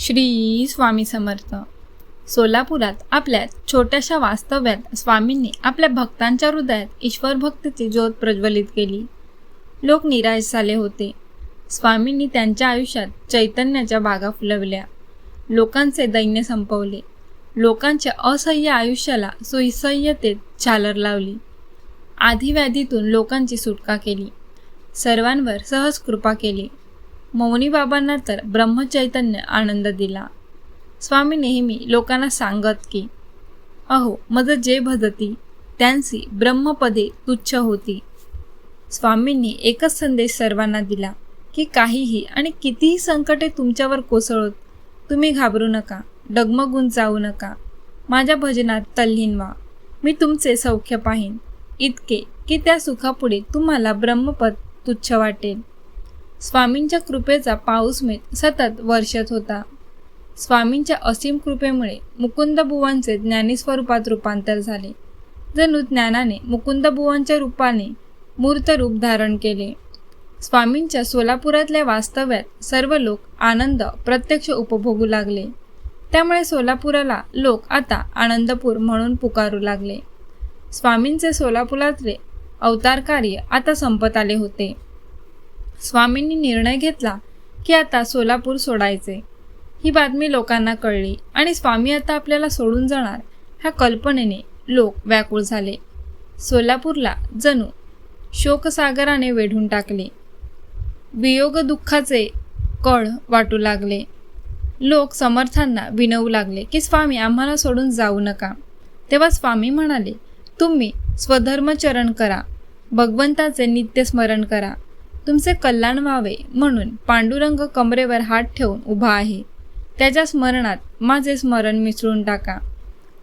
श्री स्वामी समर्थ. सोलापुरात आपल्या छोट्याशा वास्तव्यात स्वामींनी आपल्या भक्तांच्या हृदयात ईश्वर भक्तीची ज्योत प्रज्वलित केली. लोक निराश झाले होते. स्वामींनी त्यांच्या आयुष्यात चैतन्याच्या बागा फुलवल्या. लोकांचे दैन्य संपवले. लोकांच्या असह्य आयुष्याला सुसह्यतेत चालर लावली. आधीव्याधीतून लोकांची सुटका केली. सर्वांवर सहज कृपा केली. मौनी बाबांना तर ब्रह्मचैतन्य आनंद दिला. स्वामी नेहमी लोकांना सांगत की अहो मद जे भजती त्यांची ब्रह्मपदे तुच्छ होती. स्वामींनी एकच संदेश सर्वांना दिला की काहीही आणि कितीही संकटे तुमच्यावर कोसळत तुम्ही घाबरू नका डगमगून जाऊ नका. माझ्या भजनात तल्लीन व्हा. मी तुमचे सौख्य पाहीन. इतके की त्या सुखापुढे तुम्हाला ब्रह्मपद तुच्छ वाटेल. स्वामींच्या कृपेचा पाऊसमेत सतत वर्षत होता. स्वामींच्या असीम कृपेमुळे मुकुंदबुवांचे ज्ञानीस्वरूपात रूपांतर झाले. जणू ज्ञानाने मुकुंदबुवांच्या रूपाने मूर्त रूप धारण केले. स्वामींच्या सोलापुरातल्या वास्तव्यात सर्व लोक आनंद प्रत्यक्ष उपभोगू लागले. त्यामुळे सोलापुराला लोक आता आनंदपूर म्हणून पुकारू लागले. स्वामींचे सोलापुरातले अवतार कार्य आता संपत आले होते. स्वामींनी निर्णय घेतला की आता सोलापूर सोडायचे. ही बातमी लोकांना कळली आणि स्वामी आता आपल्याला सोडून जाणार ह्या कल्पनेने लोक व्याकुळ झाले. सोलापूरला जणू शोकसागराने वेढून टाकले. वियोग दुःखाचे कळ वाटू लागले. लोक समर्थांना विनवू लागले की स्वामी आम्हाला सोडून जाऊ नका. तेव्हा स्वामी म्हणाले तुम्ही स्वधर्मचरण करा. भगवंताचे नित्य स्मरण करा. तुमचे कल्याण व्हावे म्हणून पांडुरंग कमरेवर हात ठेवून उभा आहे. त्याच्या स्मरणात माझे स्मरण मिसळून टाका.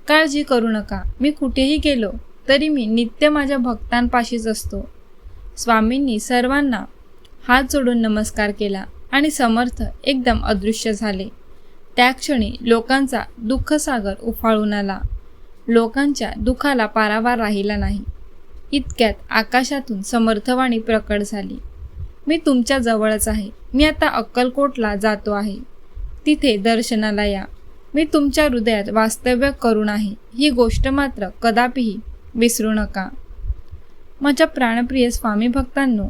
काळजी करू नका. मी कुठेही गेलो तरी मी नित्य माझ्या भक्तांपाशीच असतो. स्वामींनी सर्वांना हात जोडून नमस्कार केला आणि समर्थ एकदम अदृश्य झाले. त्या क्षणी लोकांचा दुःखसागर उफाळून आला. लोकांच्या दुःखाला पारावार राहिला नाही. इतक्यात आकाशातून समर्थवाणी प्रकट झाली. मी तुमच्या जवळच आहे. मी आता अक्कलकोटला जातो आहे. तिथे दर्शनाला या. मी तुमच्या हृदयात वास्तव्य करून आहे. ही गोष्ट मात्र कदापिही विसरू नका. माझ्या प्राणप्रिय स्वामी भक्तांनो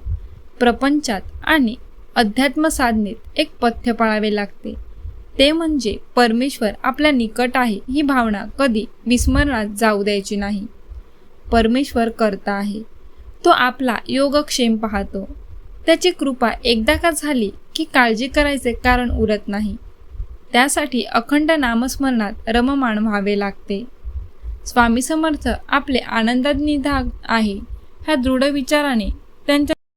प्रपंचात आणि अध्यात्म साधनेत एक पथ्य पाळावे लागते. ते म्हणजे परमेश्वर आपल्या निकट आहे ही भावना कधी विस्मरणात जाऊ द्यायची नाही. परमेश्वर करता आहे. तो आपला योगक्षेम पाहतो. त्याची कृपा एकदा का झाली की काळजी करायचे कारण उरत नाही. त्यासाठी अखंड नामस्मरणात रममाण व्हावे लागते. स्वामी समर्थ आपले आनंदात निधाग आहे. ह्या दृढ विचाराने त्यांच्या